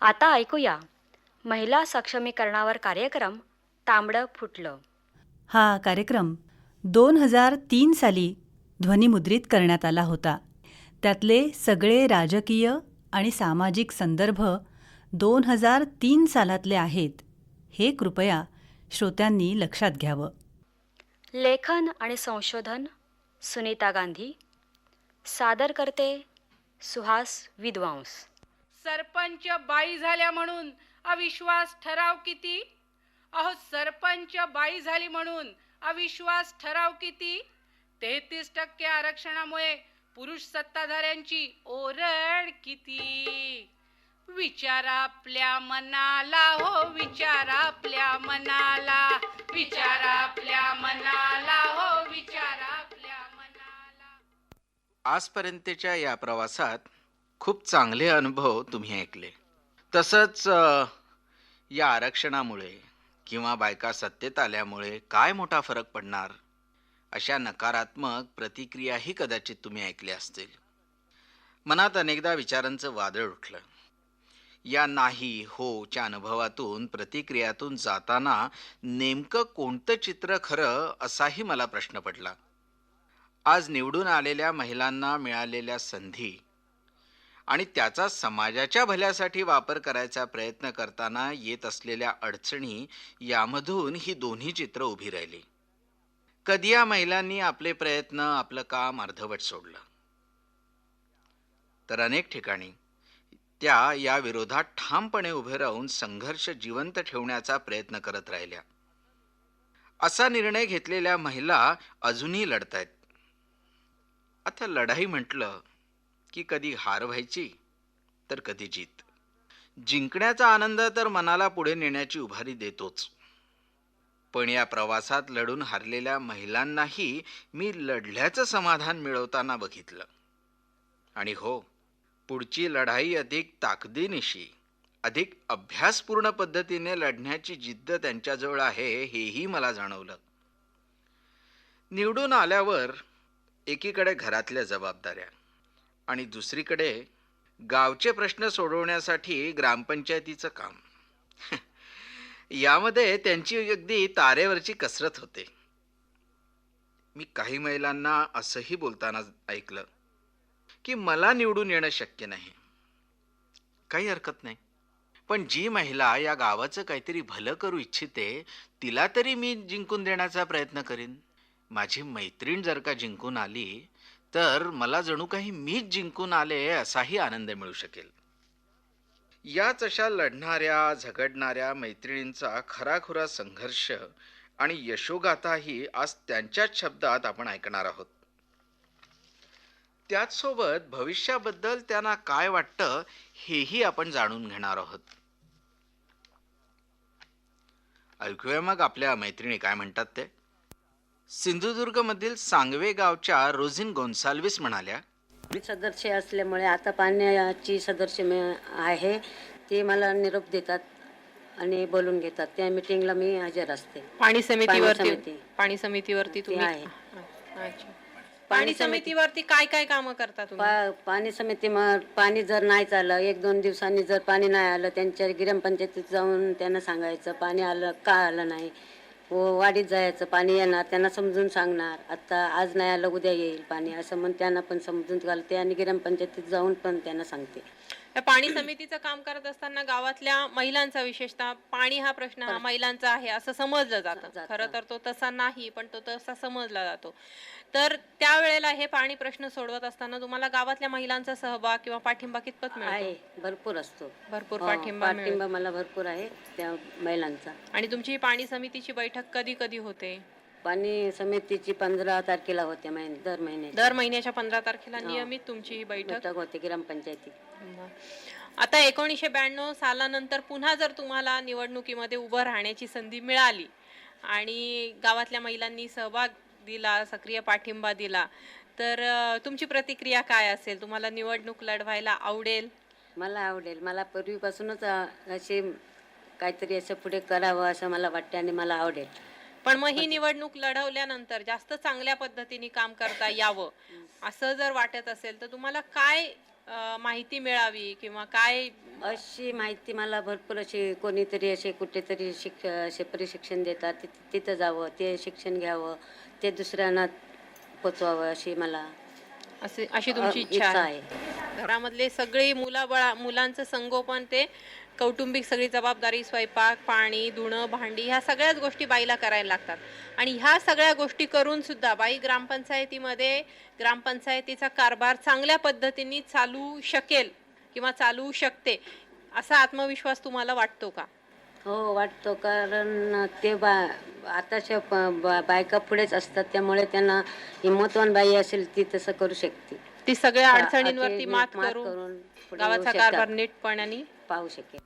आता ऐकूया. महिला सक्षमीकरणावर कार्यक्रम तांबडं फुटलं. हा कार्यक्रम दोन हजार तीन साली ध्वनिमुद्रित करण्यात आला होता. त्यातले सगळे राजकीय आणि सामाजिक संदर्भ दोन हजार तीन सालातले आहेत. हे कृपया श्रोत्यांनी लक्षात घ्यावं. लेखन आणि संशोधन सुनीता गांधी. सादर करते सुहास विद्वांस. सरपंच बाई झाल्या म्हणून अविश्वास ठराव किती? अहो सरपंच बाई झाली म्हणून अविश्वास ठराव किती? तेहतीस टक्के आरक्षणामुळे पुरुष सत्ताधाऱ्यांची ओरड किती? विचार आपल्या मनाला हो विचार आपल्या मनाला. विचार आपल्या मनाला हो विचार आपल्या मनाला. आजपर्यंतच्या या प्रवासात खूप चांगले अनुभव तुम्ही ऐकले. तसंच या आरक्षणामुळे किंवा बायका सत्तेत आल्यामुळे काय मोठा फरक पडणार? अशा नकारात्मक प्रतिक्रियाही कदाचित तुम्ही ऐकल्या असतील. मनात अनेकदा विचारांचं वादळ उठलं. या नाही होच्या अनुभवातून प्रतिक्रियातून जाताना नेमकं कोणतं चित्र खरं असाही मला प्रश्न पडला. आज निवडून आलेल्या महिलांना मिळालेल्या संधी आणि त्याचा समाजाच्या भल्यासाठी वापर करायचा प्रयत्न करताना येत असलेल्या अडचणी यामधून ही दोन्ही चित्र उभी राहिली. कधी या महिलांनी आपले प्रयत्न आपलं काम अर्धवट सोडलं? तर अनेक ठिकाणी त्या या विरोधात ठामपणे उभे राहून संघर्ष जिवंत ठेवण्याचा प्रयत्न करत राहिल्या. असा निर्णय घेतलेल्या महिला अजूनही लढतायत. आता लढाई म्हटलं की कधी हार व्हायची तर कधी जीत. जिंकण्याचा आनंद तर मनाला पुढे नेण्याची उभारी देतोच. पण या प्रवासात लढून हारलेल्या महिलांनाही मी लढल्याचं समाधान मिळवताना बघितलं. आणि हो पुढची लढाई अधिक ताकदीनिशी अधिक अभ्यासपूर्ण पद्धतीने लढण्याची जिद्द त्यांच्याजवळ आहे हेही मला जाणवलं. निवडून आल्यावर एकीकडे घरातल्या जबाबदाऱ्या आणि दुसरीकडे गावचे प्रश्न सोडवण्यासाठी ग्रामपंचायतीचं काम. यामध्ये त्यांची अगदी तारेवरची कसरत होते. मी काही महिलांना असंही बोलताना ऐकलं की मला निवडून येणं शक्य नाही. काही हरकत नाही. पण जी महिला या गावाचं काहीतरी भलं करू इच्छिते तिला तरी मी जिंकून देण्याचा प्रयत्न करीन. माझी मैत्रीण जर का जिंकून आली तर मला जणू काही मीच जिंकून आले असाही आनंद मिळू शकेल. याच अशा लढणाऱ्या झगडणाऱ्या मैत्रिणींचा खराखुरा संघर्ष आणि यशोगाथाही आज त्यांच्याच शब्दात आपण ऐकणार आहोत. त्याचसोबत भविष्याबद्दल त्यांना काय वाटतं हेही आपण जाणून घेणार आहोत. ऐकूया मग आपल्या मैत्रिणी काय म्हणतात ते. सिंधुदुर्गमधील सांगवे गावच्या रोझिन गोन्साल्विस म्हणाल्या मी सदस्य असल्यामुळे आता पाण्याची सदस्य मी आहे ते मला निरोप देतात आणि बोलून घेतात. त्या मिटिंगला मी हजर असते. पाणी समितीवरती समिती. पाणी समितीवरती तुम्ही आहे. अच्छा. पाणी समितीवरती काय काय कामं करता तुम्ही? पा पाणी समिती मग पाणी जर नाही चाललं एक दोन दिवसांनी जर पाणी नाही आलं त्यांच्या ग्रामपंचायतीत जाऊन त्यांना सांगायचं पाणी आलं का आलं नाही? व वाडीत जायचं पाणी येणार त्यांना समजून सांगणार आता आज नाही आलं उद्या येईल पाणी असं म्हणून त्यांना पण समजून घालते आणि ग्रामपंचायतीत जाऊन पण त्यांना सांगते. या पाणी समितीचं काम करत असताना गावातल्या महिलांचा विशेषतः पाणी हा प्रश्न हा महिलांचा आहे असं समजलं जातं. खरं तर तो तसा नाही पण तो तसा समजला जातो. तर त्यावेळेला हे पाणी प्रश्न सोडवत असताना तुम्हाला गावातल्या महिलांचा सहभाग किंवा पाठिंबा कितपत आहे मिळतो भरपूर असतो. भरपूर हो, पाठिंबा मिळतो. पाठिंबा मला भरपूर आहे त्या महिलांचा. आणि तुमची ही पाणी समितीची बैठक कधी कधी होते? पाणी समितीची पंधरा तारखेला होते महिने दर महिन्याची. दर महिन्याच्या पंधरा तारखेला हो. नियमित तुमची ही बैठक? बैठक होते ग्रामपंचायतीत आता एकोणीसशे ब्याण्णव सालानंतर पुन्हा जर तुम्हाला निवडणुकीमध्ये उभं राहण्याची संधी मिळाली आणि गावातल्या महिलांनी सहभाग दिला सक्रिय पाठिंबा दिला. तर तुमची प्रतिक्रिया काय असेल? तुम्हाला निवडणूक लढवायला आवडेल? मला आवडेल. मला पूर्वीपासूनच असे काहीतरी असं पुढे करावं असं मला वाटते आणि मला आवडेल. पण मग ही निवडणूक लढवल्यानंतर जास्त चांगल्या पद्धतीने काम करता यावं असं जर वाटत असेल तर तुम्हाला काय माहिती मिळावी किंवा काय? अशी माहिती मला भरपूर अशी कोणीतरी असे कुठेतरी शिक असे प्रशिक्षण देतात. तिथं जावं ते शिक्षण घ्यावं. ते दुसऱ्यांना पोचवावं अशी मला असे अशी तुमची इच्छा आहे. आहे. घरामधले सगळे मुलाबळा मुलांचं संगोपन ते कौटुंबिक सगळी जबाबदारी स्वयंपाक पाणी धुणं भांडी ह्या सगळ्याच गोष्टी बाईला करायला लागतात. आणि ह्या सगळ्या गोष्टी करून सुद्धा बाई ग्रामपंचायतीमध्ये ग्रामपंचायतीचा कारभार चांगल्या पद्धतीने चालू शकेल किंवा चालू शकते असा आत्मविश्वास तुम्हाला वाटतो का? हो वाटतो. कारण ते बा आताच्या बा- बायका पुढेच असतात. त्यामुळे त्यांना हिंमतवान बाई असेल ती तसं करू शकते. ती सगळ्या अडचणींवरती ते मात करून गावाचा शकतात. कारभार नीटपणाने पाहू शकेल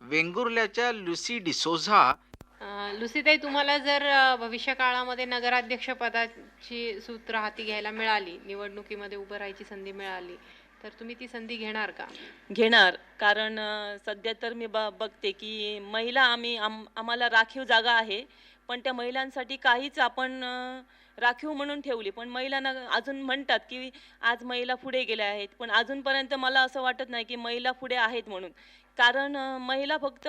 वेंगुर्ल्याच्या लुसी डिसोझा अं, लुसीताई तुम्हाला जर अं, भविष्य काळामध्ये नगराध्यक्ष पदाची सूत्र हाती घ्यायला मिळाली निवडणुकीमध्ये उभं राहायची संधी मिळाली तर तुम्ही ती संधी घेणार का? घेणार. कारण सध्या तर मी ब बघते की महिला आम्ही आम आम्हाला राखीव जागा आहे. पण त्या महिलांसाठी काहीच आपण राखीव म्हणून ठेवली. पण महिलांना अजून म्हणतात की आज महिला पुढे गेल्या आहेत. पण अजूनपर्यंत मला असं वाटत नाही की महिला पुढे आहेत म्हणून. कारण महिला फक्त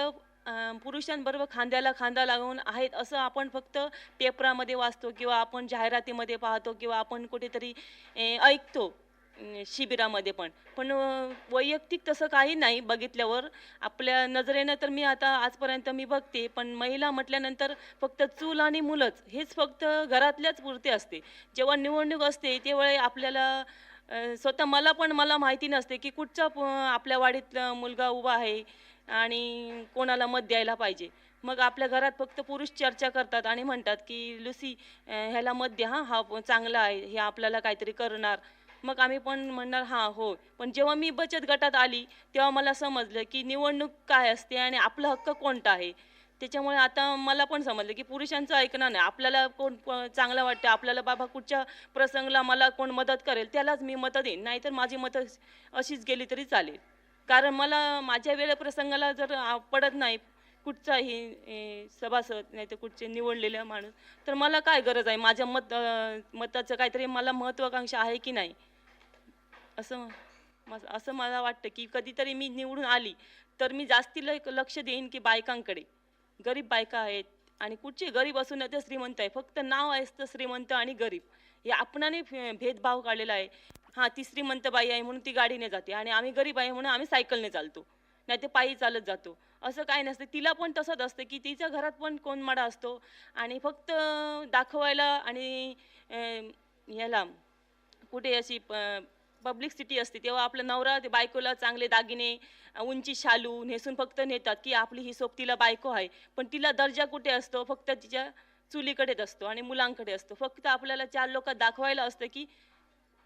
पुरुषांबरोबर खांद्याला खांदा लागून आहेत असं आपण फक्त पेपरामध्ये वाचतो किंवा आपण जाहिरातीमध्ये पाहतो किंवा आपण कुठेतरी ऐकतो. शिबिरामध्ये पण. पण वैयक्तिक तसं काही नाही बघितल्यावर. आपल्या नजरेनं तर मी आता आजपर्यंत मी बघते पण महिला म्हटल्यानंतर फक्त चूल आणि मुलंच हेच फक्त घरातल्याच पुरते असते. जेव्हा निवडणूक असते तेव्हा आपल्याला स्वतः मला पण मला माहिती नसते की कुठचा आपल्या वाडीत मुलगा उभा आहे आणि कोणाला मत द्यायला पाहिजे. मग आपल्या घरात फक्त पुरुष चर्चा करतात आणि म्हणतात की लुसी ह्याला मत द्या हा हा चांगला आहे हे आपल्याला काहीतरी करणार. मग आम्ही पण म्हणणार हां हो. पण जेव्हा मी बचत गटात आली तेव्हा मला समजलं की निवडणूक काय असते आणि आपला हक्क कोणता आहे? त्याच्यामुळे आता मला पण समजलं की पुरुषांचं ऐकणं नाही. आपल्याला कोण प- चांगलं वाटतं? आपल्याला बाबा कुठच्या प्रसंगला मला कोण मदत करेल? त्यालाच मी मतं देईन. नाहीतर माझी मतं अशीच गेली तरी चालेल. कारण मला माझ्या वेळे प्रसंगाला जर पडत नाही कुठचाही सभासद नाही तर कुठचे निवडलेला माणूस तर मला काय गरज आहे? माझ्या मत मताचं काहीतरी मला महत्त्वाकांक्षा आहे की नाही? असं असं मला वाटतं की कधीतरी मी निवडून आली तर मी जास्ती ल- लक्ष देईन की बायकांकडे. गरीब बायका आहेत आणि कुठचे गरीब असून ते श्रीमंत आहे. फक्त नाव आहे तर श्रीमंत आणि गरीब. हे आपणाने भेदभाव काढलेला आहे. हां ती श्रीमंत बाई आहे म्हणून ती गाडीने जाते आणि आम्ही गरीब आहे म्हणून आम्ही सायकलने चालतो. नाही ते पायी चालत जातो. असं काय नसतं. तिला पण तसंच असतं की तिच्या घरात पण कोणमाडा असतो आणि फक्त दाखवायला आणि ह्याला कुठे अशी पब्लिक सिटी असते तेव्हा आपलं नवरा ते बायकोला चांगले दागिने उंची शालू नेसून फक्त नेतात की आपली ही सोबतीला बायको आहे. पण तिला दर्जा कुठे असतो? फक्त तिच्या चुलीकडेच असतो आणि मुलांकडे असतो. फक्त आपल्याला चार लोक दाखवायला असतं की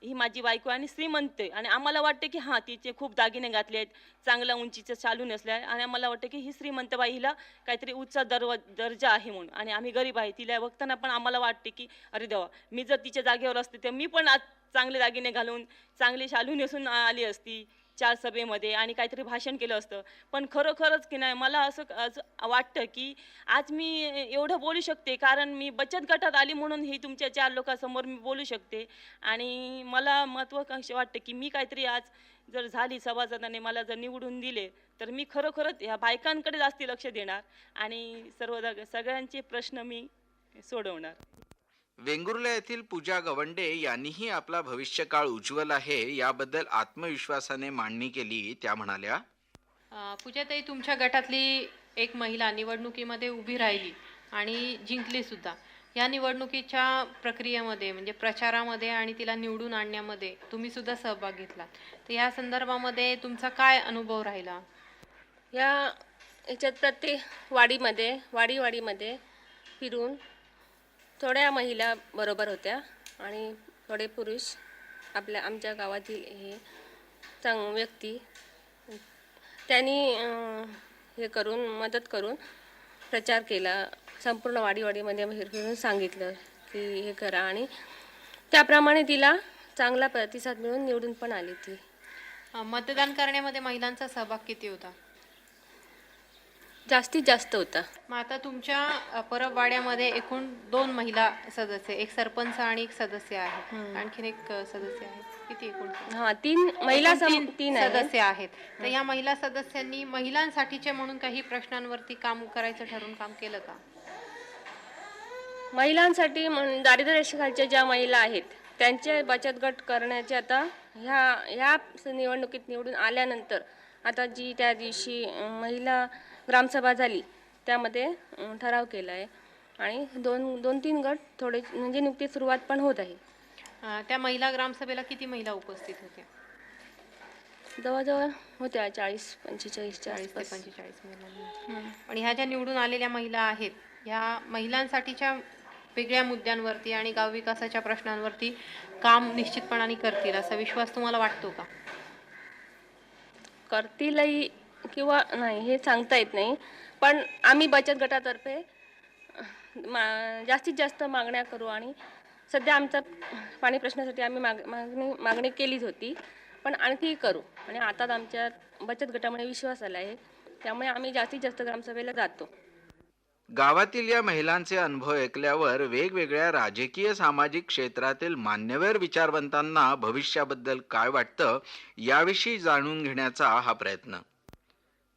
ही माझी बायको आणि श्रीमंत आहे. आणि आम्हाला वाटते की हां तिचे खूप दागिने घातले आहेत चांगला उंचीचं चालू नसले आहे आणि आम्हाला वाटतं की ही श्रीमंत बाई हिला काहीतरी उच्च दर्व दर्जा आहे म्हणून. आणि आम्ही गरीब आहे तिला बघताना पण आम्हाला वाटते की अरे देवा मी जर तिच्या जागेवर असते तर मी पण आज चांगले दागिने घालून चांगली शालू नेसून आली असती. चार सभेमध्ये आणि काहीतरी भाषण केलं असतं. पण खरोखरच की नाही मला असं असं वाटतं की आज मी एवढं बोलू शकते कारण मी बचत गटात आली म्हणून ही तुमच्या चार लोकांसमोर मी बोलू शकते. आणि मला महत्त्वाकांक्षा वाटतं की मी काहीतरी आज जर झाली सभासदाने मला जर निवडून दिले तर मी खरोखरच ह्या बायकांकडे जास्ती लक्ष देणार आणि सर्व सगळ्यांचे प्रश्न मी सोडवणार. वेंगुर्ला येथील पूजा गवंडे यांनीही आपला भविष्यकाळ उज्ज्वल आहे याबद्दल आत्मविश्वासाने मांडणी केली त्या म्हणाल्या. पूजाताई तुमच्या गटातली एक महिला निवडणुकीमध्ये उभी राहिली आणि जिंकली सुद्धा. या निवडणुकीच्या प्रक्रियेमध्ये म्हणजे प्रचारामध्ये आणि तिला निवडून आणण्यामध्ये तुम्ही सुद्धा सहभाग घेतला. तर या संदर्भामध्ये तुमचा काय अनुभव राहिला? या ह्याच्यात प्रत्येक वाडीमध्ये वाडी वाडीमध्ये फिरून थोड्या महिला बरोबर होत्या आणि थोडे पुरुष आपल्या आमच्या गावातील हे चांग व्यक्ती त्यांनी हे करून मदत करून प्रचार केला. संपूर्ण वाडीवाडीमध्ये फिरून सांगितलं की हे करा आणि त्याप्रमाणे तिला चांगला प्रतिसाद मिळून निवडून पण आली ती. मतदान करण्यामध्ये महिलांचा सहभाग किती होता? जास्तीत जास्त होता. मग आता तुमच्या परबवाड्यामध्ये एकूण दोन महिला सदस्य एक सरपंच आणि एक सदस्य आहे. आणखीन एक सदस्य आहे किती एकूण? हा तीन महिला सम तीन आहेत. सदस्य आहेत. तर या महिला सदस्यांनी महिलांसाठीचे म्हणून काही प्रश्नांवरती काम करायचं ठरवून काम केलं का? महिलांसाठी म्हण- दारिद्र्य रेषेखालच्या ज्या महिला आहेत त्यांचे बचत गट करण्याचे आता ह्या ह्या निवडणुकीत निवडून आल्यानंतर आता जी त्या दिवशी अं, महिला ग्रामसभा झाली. त्यामध्ये ठराव केला आहे आणि दोन दोन तीन गट थोडे म्हणजे नुकतीच सुरुवात पण होत आहे. त्या महिला ग्रामसभेला किती महिला उपस्थित होत्या? जवळजवळ होत्या चाळीस पंचेचाळीसच्या चाळीस ते पंचेचाळीस महिलांनी आणि ह्या ज्या निवडून आलेल्या महिला आहेत ह्या महिलांसाठीच्या वेगळ्या मुद्द्यांवरती आणि गाव विकासाच्या प्रश्नांवरती काम निश्चितपणाने करतील असा विश्वास तुम्हाला वाटतो का? करतीलही किंवा नाही हे सांगता येत नाही. पण आम्ही बचत गटातर्फे मा जास्तीत जास्त मागण्या करू आणि सध्या आमचा पाणी प्रश्नासाठी आम्ही माग मागणी मागणी केलीच होती. पण आणखी करू. आणि आता आमच्या बचत गटामुळे विश्वास आला आहे. त्यामुळे आम्ही जास्तीत जास्त ग्रामसभेला जातो. गावातील या महिलांचे अनुभव ऐकल्यावर वेगवेगळ्या राजकीय सामाजिक क्षेत्रातील मान्यवर विचारवंतांना भविष्याबद्दल काय वाटतं याविषयी जाणून घेण्याचा हा प्रयत्न.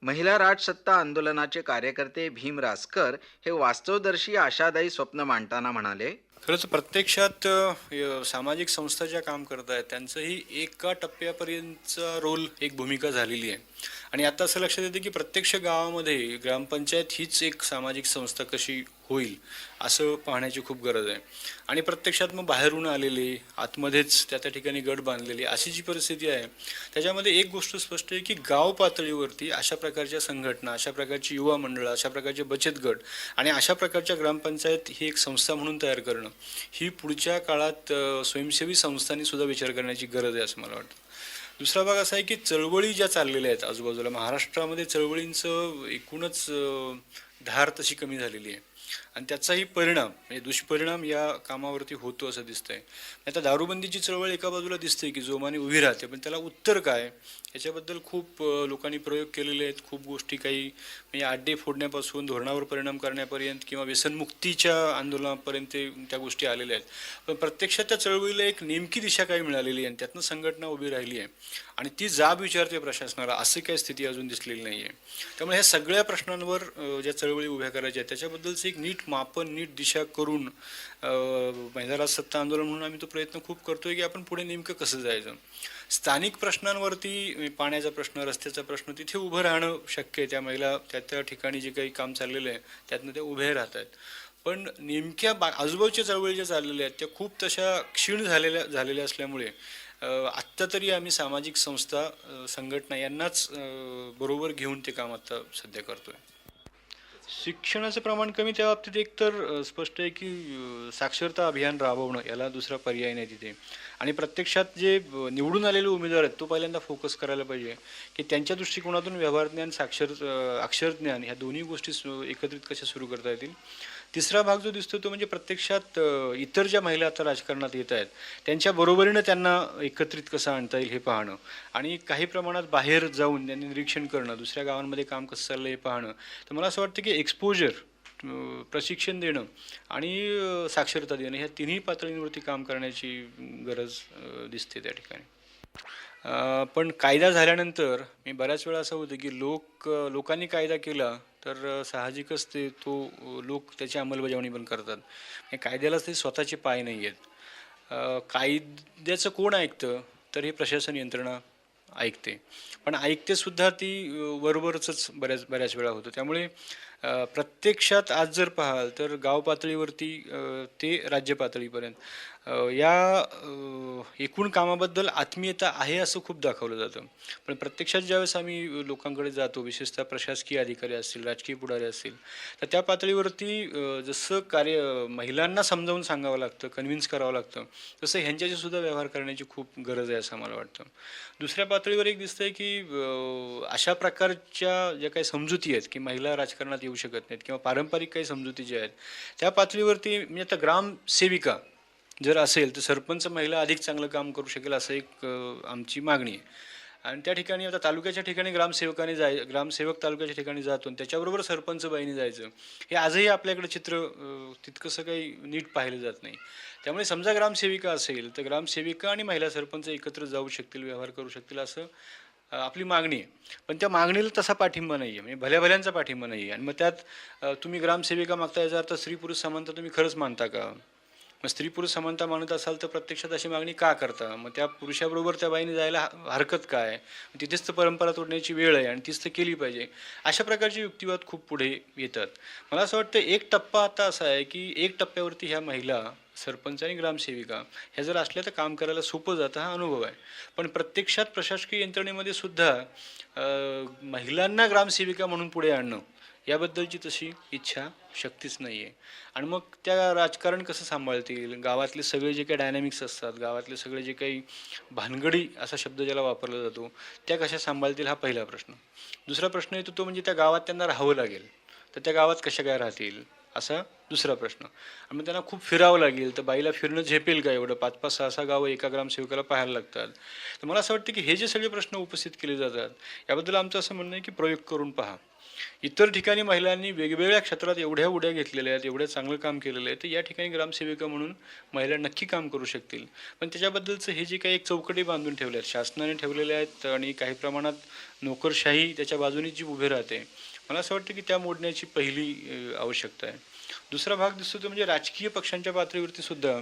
महिला राजसत्ता आंदोलनाचे कार्यकर्ते भीम रासकर हे वास्तवदर्शी आशादायी स्वप्न मांडताना म्हणाले खरंच प्रत्यक्षात य- सामाजिक संस्था ज्या काम करत आहेत त्यांचंही एका टप्प्यापर्यंतचा रोल एक भूमिका झालेली आहे. आणि आता असं लक्षात येतं की प्रत्यक्ष गावामध्ये ग्रामपंचायत हीच एक सामाजिक संस्था कशी होईल असं पाहण्याची खूप गरज आहे. आणि प्रत्यक्षात मग बाहेरून आलेले आतमध्येच त्या त्या ठिकाणी गट बांधलेली अशी जी परिस्थिती आहे त्याच्यामध्ये एक गोष्ट स्पष्ट आहे की गाव पातळीवरती अशा प्रकारच्या संघटना अशा प्रकारची युवा मंडळं अशा प्रकारचे बचत गट आणि अशा प्रकारच्या ग्रामपंचायत ही एक संस्था म्हणून तयार करणं ही पुढच्या काळात स्वयंसेवी संस्थांनी सुद्धा विचार करण्याची गरज आहे असं मला वाटतं. दुसरा भाग असा आहे की चळवळी ज्या चाललेल्या आहेत आजूबाजूला महाराष्ट्रामध्ये चळवळींचं एकूणच धार तशी कमी झालेली आहे. आणि त्याचाही परिणाम म्हणजे दुष्परिणाम या कामावरती होतो असं दिसतंय. आता दारूबंदीची चळवळ एका बाजूला दिसते की जोमाने उभी राहते पण त्याला उत्तर काय? याच्याबद्दल खूप लोकांनी प्रयोग केलेले आहेत. खूप गोष्टी काही म्हणजे आड्डे फोडण्यापासून धोरणावर परिणाम करण्यापर्यंत किंवा व्यसनमुक्तीच्या आंदोलनापर्यंत ते- त्या गोष्टी आलेल्या आहेत. पण प्रत्यक्षात त्या चळवळीला एक नेमकी दिशा काही मिळालेली आहे? आणि त्यातनं संघटना उभी राहिली आहे. आणि ती जाब विचारते प्रशासनाला अशी काही स्थिती अजून दिसलेली नाही आहे त्यामुळे ह्या सगळ्या प्रश्नांवर ज्या चळवळी उभ्या करायच्या आहेत त्याच्याबद्दलचं एक नीट मापन नीट दिशा करून महिला सत्ता आंदोलन म्हणून आम्ही तो प्रयत्न खूप करतोय की आपण पुढे नेमकं कसं जायचं. स्थानिक प्रश्नांवरती पाण्याचा प्रश्न रस्त्याचा प्रश्न तिथे उभं राहणं शक्य आहे. त्या महिला त्या त्या ठिकाणी जे काही काम चाललेलं आहे त्यातनं त्या उभे राहत आहेत. पण नेमक्या बा आजूबाजूच्या चळवळी ज्या चाललेल्या आहेत त्या खूप तशा क्षीण झालेल्या झालेल्या असल्यामुळे आत्ता तरी आम्ही सामाजिक संस्था संघटना यांनाच बरोबर घेऊन ते काम आत्ता सध्या करतोय. शिक्षणाचं प्रमाण कमी त्या बाबतीत एक तर स्पष्ट आहे की साक्षरता अभियान राबवणं याला दुसरा पर्याय नाही तिथे. आणि प्रत्यक्षात जे निवडून आलेले उमेदवार आहेत तो पहिल्यांदा फोकस करायला पाहिजे. की त्यांच्या दृष्टिकोनातून व्यवहार ज्ञान साक्षर अक्षरज्ञान ह्या दोन्ही गोष्टी सु- एकत्रित कशा सुरू करता येतील? तिसरा भाग जो दिसतो तो म्हणजे प्रत्यक्षात इतर ज्या महिला आता राजकारणात येत आहेत त्यांच्या बरोबरीनं त्यांना एकत्रित कसं आणता येईल हे पाहणं आणि काही प्रमाणात बाहेर जाऊन त्यांनी निरीक्षण करणं दुसऱ्या गावांमध्ये काम कसं चाललं हे पाहणं. तर मला असं वाटतं की एक्सपोजर प्रशिक्षण देणं आणि साक्षरता देणं ह्या तिन्ही पातळींवरती काम करण्याची गरज दिसते त्या ठिकाणी. पण कायदा झाल्यानंतर मी बऱ्याच वेळा असं होतं की लोक लोकांनी कायदा केला तर साहजिकच ते तो लोक त्याची अंमलबजावणी पण करतात. कायद्यालाच ते स्वतःचे पाय नाही आहेत. कायद्याचं कोण ऐकतं तर हे प्रशासन यंत्रणा ऐकते. पण ऐकतेसुद्धा ती अ, वरवरच बऱ्याच बऱ्याच वेळा होतं. त्यामुळे प्रत्यक्षात आज जर पाहाल तर गाव पातळीवरती ते राज्य पातळीपर्यंत. या एकूण कामाबद्दल आत्मीयता आहे असं खूप दाखवलं जातं. पण प्रत्यक्षात ज्यावेळेस आम्ही लोकांकडे जातो विशेषतः प्रशासकीय अधिकारी असतील राजकीय पुढारी असतील तर त्या पातळीवरती जसं कार्य महिलांना समजावून सांगावं लागतं कन्व्हिन्स करावं लागतं तसं ह्यांच्याशी सुद्धा व्यवहार करण्याची खूप गरज आहे असं मला वाटतं. दुसऱ्या पातळीवर एक दिसतंय की अशा प्रकारच्या ज्या काही समजुती आहेत की महिला राजकारणात येऊ शकत नाहीत किंवा पारंपरिक काही समजुती ज्या आहेत त्या पातळीवरती म्हणजे आता ग्रामसेविका जर असेल तर सरपंच महिला अधिक चांगलं काम करू शकेल असं एक आमची मागणी आहे. आणि त्या ठिकाणी आता तालुक्याच्या ठिकाणी ग्रामसेवकाने जाय ग्रामसेवक तालुक्याच्या ठिकाणी जातो आणि त्याच्याबरोबर सरपंच बाईने जायचं. हे आजही आपल्याकडे चित्र तितकंसं काही नीट पाहिलं जात नाही. त्यामुळे समजा ग्रामसेविका असेल तर ग्रामसेविका आणि महिला सरपंच एकत्र जाऊ शकतील व्यवहार करू शकतील असं आपली मागणी आहे. पण त्या मागणीला तसा पाठिंबा नाही आहे. म्हणजे भल्या भल्यांचा पाठिंबा नाही आहे. आणि मग त्यात तुम्ही ग्रामसेविका मागता याचा अर्थ स्त्री पुरुष समानता तुम्ही खरंच मानता का? मग स्त्री पुरुष समानता मानत असाल तर प्रत्यक्षात अशी मागणी का करता? मग त्या पुरुषाबरोबर त्या बाईने जायला हरकत काय? तिथेच तर परंपरा तोडण्याची वेळ आहे आणि तीच तर केली पाहिजे. अशा प्रकारचे युक्तिवाद खूप पुढे येतात. मला असं वाटतं एक टप्पा आता असा आहे की एक टप्प्यावरती ह्या महिला सरपंच आणि ग्रामसेविका ह्या जर असल्या तर काम करायला सोपं जातं हा अनुभव आहे. पण प्रत्यक्षात प्रशासकीय यंत्रणेमध्ये सुद्धा महिलांना ग्रामसेविका म्हणून पुढे आणणं याबद्दलची तशी इच्छा शक्तीच नाही आहे आणि मग त्या राजकारण कसं सांभाळतील? गावातले सगळे जे काही डायनॅमिक्स असतात गावातले सगळे जे काही भानगडी असा शब्द ज्याला वापरला जातो त्या कशा सांभाळतील हा पहिला प्रश्न. दुसरा प्रश्न येतो तो म्हणजे त्या गावात त्यांना राहावं लागेल. तर त्या गावात कशा काय राहतील? असा दुसरा प्रश्न. आणि मग त्यांना खूप फिरावं लागेल तर बाईला फिरणं झेपेल का एवढं? पाच पाच सहा सहा गावं एका ग्रामसेवकाला पाहायला लागतात. तर मला असं वाटतं की हे जे सगळे प्रश्न उपस्थित केले जातात याबद्दल आमचं असं म्हणणं आहे की प्रयोग करून पहा. इतर ठिकाणी महिलांनी वेगवेगळ्या क्षेत्रात एवढ्या उड्या घेतलेल्या आहेत एवढं चांगलं काम केलेलं आहे तर या ठिकाणी ग्रामसेविका म्हणून महिला नक्की काम करू शकतील. पण त्याच्याबद्दलचं हे जे काही एक चौकटी बांधून ठेवले आहेत शासनाने ठेवलेले आहेत आणि काही प्रमाणात नोकरशाही त्याच्या बाजूने जी उभी राहते मला असं वाटतं की त्या मोडण्याची पहिली आवश्यकता आहे. दुसरा भाग दिसतो तो म्हणजे राजकीय पक्षांच्या पातळीवरती सुद्धा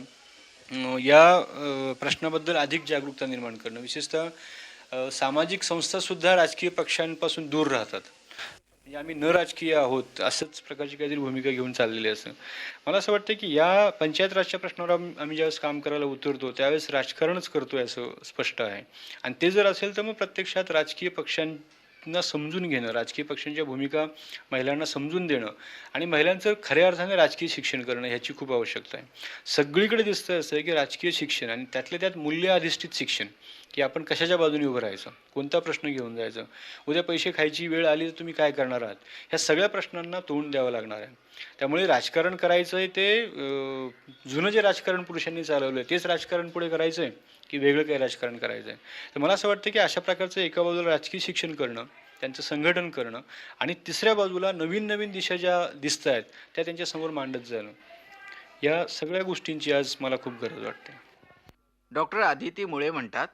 या प्रश्नाबद्दल अधिक जागरूकता निर्माण करणं. विशेषतः सामाजिक संस्थासुद्धा राजकीय पक्षांपासून दूर राहतात. म्हणजे आम्ही न राजकीय आहोत असंच प्रकारची काहीतरी भूमिका घेऊन चाललेली असं. मला असं वाटतं की या पंचायत राजच्या प्रश्नावर आम्ही ज्यावेळेस काम करायला उतरतो त्यावेळेस राजकारणच करतोय असं स्पष्ट आहे. आणि ते जर असेल तर मग प्रत्यक्षात राजकीय पक्षां पक्षांना समजून घेणं राजकीय पक्षांच्या भूमिका महिलांना समजून देणं आणि महिलांचं खऱ्या अर्थाने राजकीय शिक्षण करणं ह्याची खूप आवश्यकता आहे. सगळीकडे दिसतं असं की राजकीय शिक्षण आणि त्यातल्या त्यात मूल्य अधिष्ठित शिक्षण की आपण कशाच्या बाजूने उभं राहायचं? कोणता प्रश्न घेऊन जायचं? उद्या पैसे खायची वेळ आली तर तुम्ही काय करणार आहात? ह्या सगळ्या प्रश्नांना तोंड द्यावं लागणार आहे. त्यामुळे राजकारण करायचं आहे ते जुनं जे राजकारण पुरुषांनी चालवलं आहे तेच राजकारण पुढे करायचं आहे की वेगळं काही राजकारण करायचं आहे तर मला असं वाटतं की अशा प्रकारचं एका बाजूला राजकीय शिक्षण करणं त्यांचं संघटन करणं आणि तिसऱ्या बाजूला नवीन नवीन दिशा ज्या दिसत आहेत त्या त्यांच्यासमोर मांडत जाणं. या सगळ्या गोष्टींची आज मला खूप गरज वाटते. डॉक्टर आदिती मुळे म्हणतात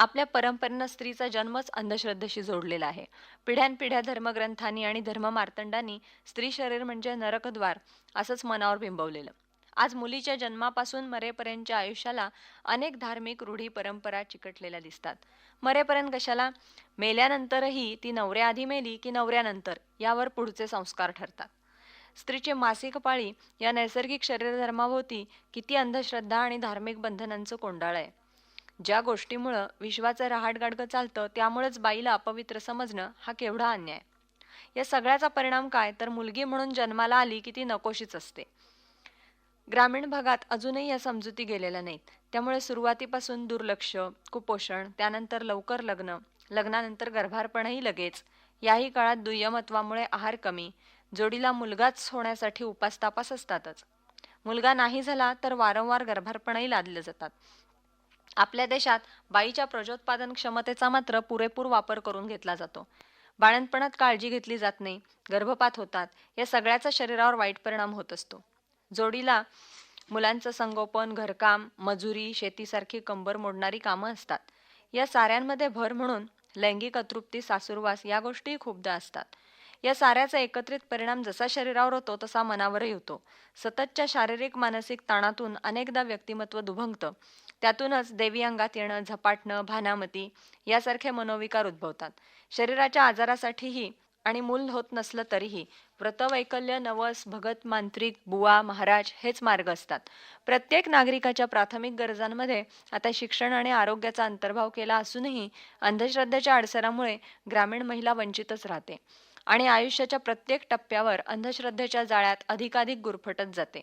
आपल्या परंपरेनं स्त्रीचा जन्मच अंधश्रद्धेशी जोडलेला आहे. पिढ्यानपिढ्या धर्मग्रंथांनी आणि धर्ममार्तंडांनी स्त्री शरीर म्हणजे नरकद्वार असंच मनावर बिंबवलेलं. आज मुलीच्या जन्मापासून मरेपर्यंतच्या आयुष्याला अनेक धार्मिक रूढी परंपरा चिकटलेल्या दिसतात. मरेपर्यंत कशाला? मेल्यानंतरही ती नवऱ्याआधी मेली की नवऱ्यानंतर यावर पुढचे संस्कार ठरतात. स्त्रीचे मासिक पाळी या नैसर्गिक शरीरधर्माभोवती किती अंधश्रद्धा आणि धार्मिक बंधनांचं कोंडाळ आहे. ज्या गोष्टीमुळं विश्वाचं रहाटगाडगं चालतं त्यामुळेच बाईला अपवित्र समजणं हा केवढा अन्याय. या सगळ्याचा परिणाम काय? तर मुलगी म्हणून जन्माला आली की ती नकोशीच असते. ग्रामीण भागात अजूनही या समजुती गेलेल्या नाहीत. त्यामुळे सुरुवातीपासून दुर्लक्ष कुपोषण त्यानंतर लवकर लग्न लग्नानंतर गर्भारपणही लगेच. याही काळात दुय्यमत्वामुळे आहार कमी जोडीला मुलगाच होण्यासाठी उपासतापास असतातच. मुलगा नाही झाला तर वारंवार गर्भारपणही लादले जातात. आपल्या देशात बाईच्या प्रजोत्पादन क्षमतेचा मात्र पुरेपूर वापर करून घेतला जातो. बाळणपणात काळजी घेतली जात नाही गर्भपात होतात या सगळ्याचा शरीरावर वाईट परिणाम होत असतो. जोडीला मुलांचं संगोपन घरकाम मजुरी शेतीसारखी कंबर मोडणारी कामं असतात. या साऱ्यांमध्ये भर म्हणून लैंगिक अतृप्ती सासूरवास या गोष्टी खूपदा असतात. या साऱ्याचा एकत्रित परिणाम जसा शरीरावर होतो तसा मनावरही होतो. सततच्या शारीरिक मानसिक ताणातून अनेकदा व्यक्तिमत्व दुभंगतं. त्यातूनच देवी अंगात येणं झपाटणं भानामती यासारखे मनोविकार उद्भवतात. शरीराच्या आजारासाठीही आणि मूल होत नसलं तरीही व्रतवैकल्य नवस भगत मांत्रिक बुवा महाराज हेच मार्ग असतात. प्रत्येक नागरिकाच्या प्राथमिक गरजांमध्ये आता शिक्षण आणि आरोग्याचा अंतर्भाव केला असूनही अंधश्रद्धेच्या अडसरामुळे ग्रामीण महिला वंचितच राहते आणि आयुष्याच्या प्रत्येक टप्प्यावर अंधश्रद्धेच्या जाळ्यात अधिकाधिक गुरफटत जाते.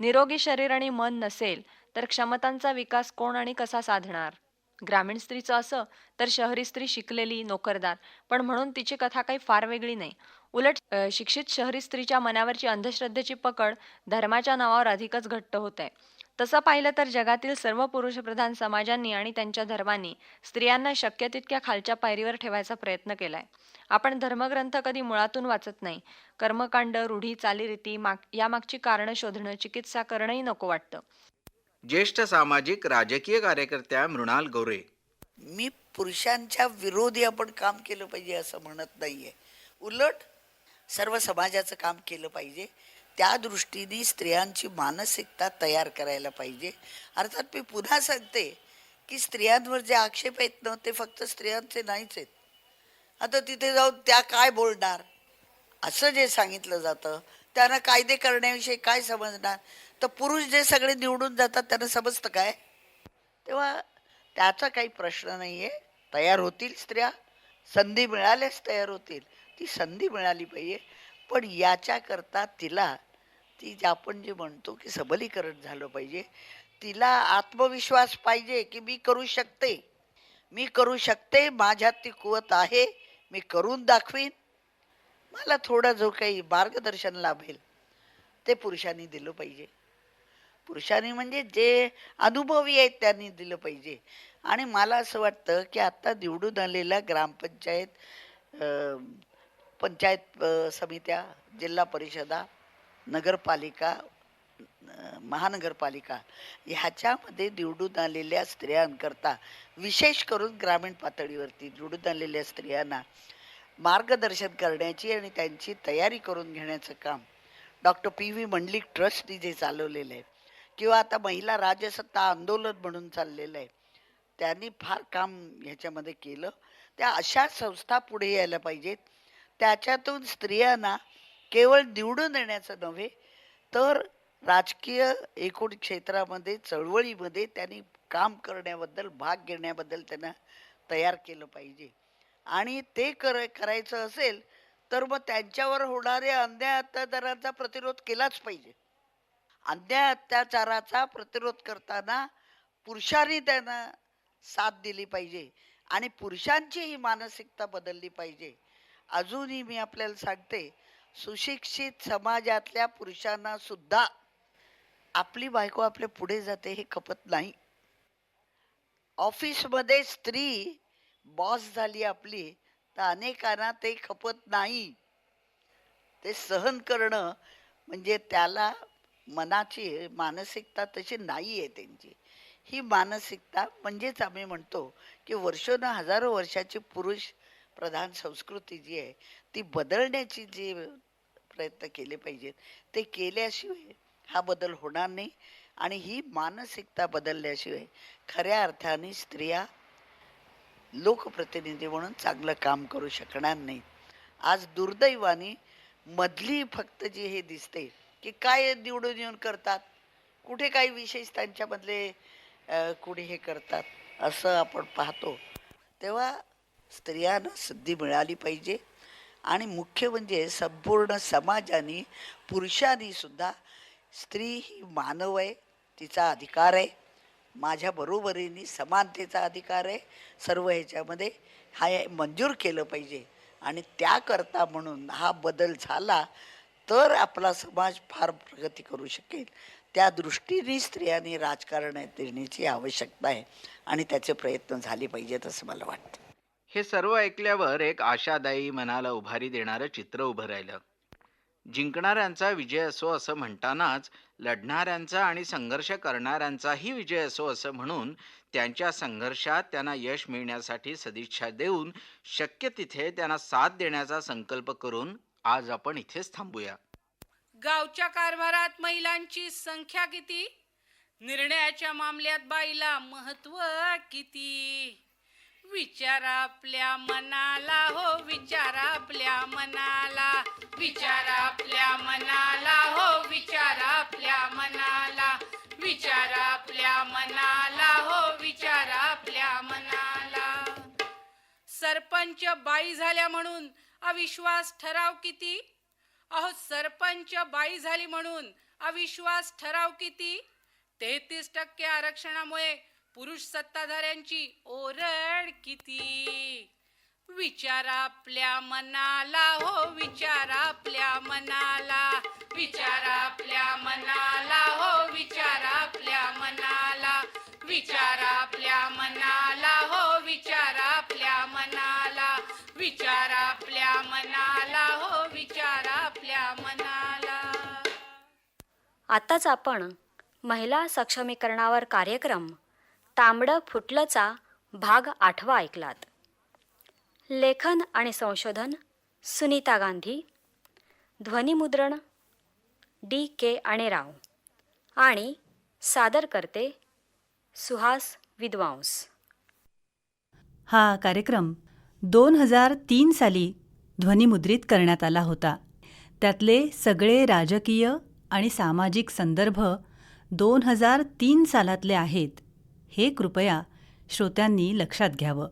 निरोगी शरीर आणि मन नसेल तर क्षमतांचा विकास कोण आणि कसा साधणार? ग्रामीण स्त्रीचं असं तर शहरी स्त्री शिकलेली नोकरदार पण म्हणून तिची कथा काही फार वेगळी नाही. उलट शिक्षित शहरी स्त्रीच्या मनावरची अंधश्रद्धेची पकड धर्माच्या नावावर अधिकच घट्ट होत. आहे तसं पाहिलं तर जगातील सर्व पुरुषप्रधान समाजांनी आणि त्यांच्या धर्मांनी स्त्रियांना शक्य तितक्या खालच्या पायरीवर ठेवायचा प्रयत्न केलाय. आपण धर्मग्रंथ कधी मुळातून वाचत नाही. कर्मकांड रूढी चालीरीती माग यामागची कारणं शोधणं चिकित्सा करणंही नको वाटतं. ज्येष्ठ सामाजिक राजकीय कार्यकर्त्या मृणाल गौरे. मी पुरुषांच्या विरोधी आपण काम केलं पाहिजे असं म्हणत नाहीये. उलट सर्व समाजाचं काम केलं पाहिजे. त्या दृष्टीने स्त्रियांची मानसिकता तयार करायला पाहिजे. अर्थात मी पुन्हा सांगते की स्त्रियांवर जे आक्षेप आहेत ना ते फक्त स्त्रियांचे नाहीच आहेत. आता तिथे जाऊन त्या काय बोलणार? असं जे सांगितलं जातं त्यांना कायदे करण्याविषयी काय समजणार? तर पुरुष जे सगळे निवडून जातात त्यांना समजतं काय? तेव्हा त्याचा काही प्रश्न नाही आहे तयार होतील स्त्रिया. संधी मिळाल्यास तयार होतील. ती संधी मिळाली पाहिजे. पण याच्याकरता तिला ती जे आपण जे म्हणतो की सबलीकरण झालं पाहिजे तिला आत्मविश्वास पाहिजे की मी करू शकते. मी करू शकते माझ्यात ती कुवत आहे मी करून दाखवीन. मला थोडं जो काही मार्गदर्शन लाभेल ते पुरुषांनी दिलं पाहिजे. पुरुषांनी म्हणजे जे अनुभवी आहेत त्यांनी दिलं पाहिजे. आणि मला असं वाटतं की आत्ता निवडून आलेल्या ग्रामपंचायत पंचायत समित्या जिल्हा परिषदा नगरपालिका महानगरपालिका ह्याच्यामध्ये निवडून आलेल्या स्त्रियांकरता विशेष करून ग्रामीण पातळीवरती निवडून आलेल्या स्त्रियांना मार्गदर्शन करण्याची आणि त्यांची तयारी करून घेण्याचं काम डॉक्टर पी व्ही मंडलिक ट्रस्टनी जे चालवलेलं आहे किंवा आता महिला राजसत्ता आंदोलन म्हणून चाललेलं आहे त्यांनी फार काम ह्याच्यामध्ये केलं. त्या अशा संस्था पुढे यायला पाहिजेत. त्याच्यातून स्त्रियांना केवळ निवडून येण्याचं नव्हे तर राजकीय एकूण क्षेत्रामध्ये चळवळीमध्ये त्यांनी काम करण्याबद्दल भाग घेण्याबद्दल त्यांना तयार केलं पाहिजे. आणि ते कर करायचं असेल तर मग त्यांच्यावर होणाऱ्या अन्याय अत्याचारांचा प्रतिरोध केलाच पाहिजे. अन्याय अत्याचाराचा प्रतिरोध करताना पुरुषांनी त्यांना साथ दिली पाहिजे आणि पुरुषांची ही मानसिकता बदलली पाहिजे. अजूनही मी आपल्याला सांगते सुशिक्षित समाजातल्या पुरुषांना सुद्धा आपली बायको आपल्या पुढे जाते हे खपत नाही. ऑफिसमध्ये स्त्री बॉस झाली आपली तर अनेकांना ते खपत नाही. ते सहन करणं म्हणजे त्याला मनाची मानसिकता तशी नाही आहे त्यांची. ही मानसिकता म्हणजेच आम्ही म्हणतो की वर्षोनं हजारो वर्षाची पुरुष प्रधान संस्कृती जी आहे ती बदलण्याची जी प्रयत्न केले पाहिजेत ते केल्याशिवाय हा बदल होणार नाही आणि ही मानसिकता बदलल्याशिवाय खऱ्या अर्थाने स्त्रिया लोकप्रतिनिधी म्हणून चांगलं काम करू शकणार नाही आज दुर्दैवाने मधली फक्त जी हे दिसते की काय निवडून येऊन करतात? कुठे काही विशेष त्यांच्यामधले कुणी हे करतात? असं आपण पाहतो. तेव्हा स्त्रियांना संधी मिळाली पाहिजे. आणि मुख्य म्हणजे संपूर्ण समाजाने पुरुषांनी सुद्धा स्त्री ही मानव आहे तिचा अधिकार आहे. माझ्या बरोबरीने समानतेचा अधिकार आहे. सर्व ह्याच्यामध्ये हा मंजूर केलं पाहिजे. आणि त्याकरता म्हणून हा बदल झाला तर आपला समाज फार प्रगती करू शकेल. त्या दृष्टीने स्त्रियांनी राजकारण देण्याची आवश्यकता आहे आणि त्याचे प्रयत्न झाले पाहिजेत असं मला वाटतं. हे सर्व ऐकल्यावर एक आशादायी मनाला उभारी देणारं चित्र उभं राहिलं. जिंकणाऱ्यांचा विजय असो असं म्हणतानाच लढणाऱ्यांचा आणि संघर्ष करणाऱ्यांचाही विजय असो असं म्हणून त्यांच्या संघर्षात त्यांना यश मिळण्यासाठी सदिच्छा देऊन शक्य तिथे त्यांना साथ देण्याचा संकल्प करून आज आपण इथेच थांबूया. गावच्या कारभारात महिलांची संख्या किती? निर्णयाच्या मामल्यात बाईला महत्त्व किती? विचारा आपल्या मनाला हो विचार आपल्या मनाला. विचारा आपल्या मनाला हो विचारा आपल्या मनाला. विचारा आपल्या मनाला हो विचारा आपल्या मनाला. सरपंच बाई झाल्या म्हणून अविश्वास ठराव किती? अहो सरपंच बाई झाली म्हणून अविश्वास ठराव किती? तेहतीस टक्के आरक्षणामुळे पुरुष सत्ताधाऱ्यांची ओरड किती? विचारा आपल्या मनाला हो विचारा आपल्या मनाला. विचार आपल्या मनाला हो विचार आपल्या मनाला. विचार आपल्या मनाला हो मनाला हो विचार आपल्या मनाला. आताच आपण महिला सक्षमीकरणावर कार्यक्रम तांबडं फुटलंचा भाग आठवा ऐकलात. लेखन आणि संशोधन सुनीता गांधी ध्वनिमुद्रण डी के आणि राव आणि सादर करते सुहास विद्वांस. हा कार्यक्रम दोन हजार तीन साली ध्वनिमुद्रित करण्यात आला होता. त्यातले सगळे राजकीय आणि सामाजिक संदर्भ दोन हजार तीन सालातले आहेत. हे कृपया श्रोत्यांनी लक्षात घ्यावं.